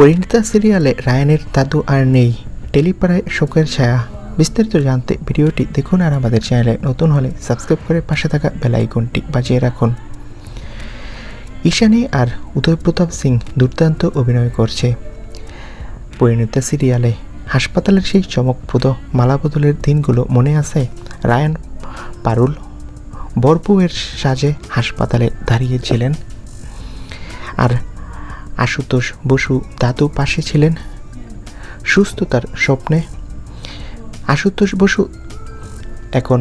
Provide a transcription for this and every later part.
পরিণীতা সিরিয়ালে রায়ানের দাদু আর নেই। টেলিপাড়ায় শোকের ছায়া। বিস্তারিত জানতে ভিডিওটি দেখুন আর আমাদের চ্যানেলে নতুন হলে সাবস্ক্রাইব করে পাশে থাকা বেল আইকনটি বাজিয়ে রাখুন। ঈশানী আর উদয় প্রতাপ সিং দুর্দান্ত অভিনয় করছে। পরিণীতা সিরিয়ালে হাসপাতালের সেই চমকপ্রদ মালাবদলের দিনগুলো মনে আছে? রায়ান পারুল বরপুয়ের সাজে হাসপাতালে দাঁড়িয়েছিলেন। আর আশুতোষ বসু দাদু পাশে ছিলেন। সুস্থতার স্বপ্নে। আশুতোষ বসু এখন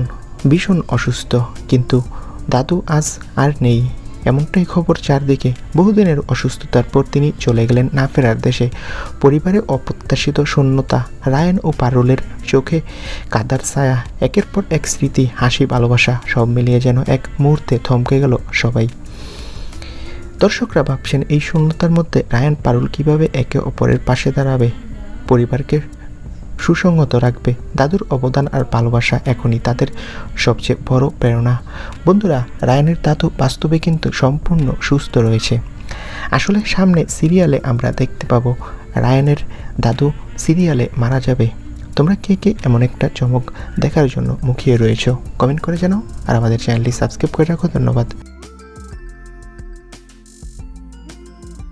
ভীষণ অসুস্থ, কিন্তু দাদু আজ আর নেই। এমনটাই খবর চারদিকে। বহুদিনের অসুস্থতার পর তিনি চলে গেলেন না ফেরার দেশে। পরিবারে অপ্রত্যাশিত শূন্যতা, রায়ন ও পারুলের চোখে কাদার ছায়া, একের পর এক স্মৃতি, হাসি, ভালোবাসা সব মিলিয়ে যেন এক মুহূর্তে থমকে গেল সবাই। দর্শকরা ভাবছেন, এই শূন্যতার মধ্যে রায়ান পারুল কীভাবে একে অপরের পাশে দাঁড়াবে? পরিবারকে সুসংগত রাখবে। দাদুর অবদান আর ভালোবাসা এখনই তাদের সবচেয়ে বড় প্রেরণা। বন্ধুরা, রায়ানের দাদু বাস্তবে কিন্তু সম্পূর্ণ সুস্থ রয়েছে। আসলে সামনে সিরিয়ালে আমরা দেখতে পাবো, রায়ানের দাদু সিরিয়ালে মারা যাবে। তোমরা কে কে এমন একটা চমক দেখার জন্য মুখিয়ে রয়েছো? কমেন্ট করে জানাও। আর আমাদের চ্যানেলটি সাবস্ক্রাইব করে রাখো। ধন্যবাদ।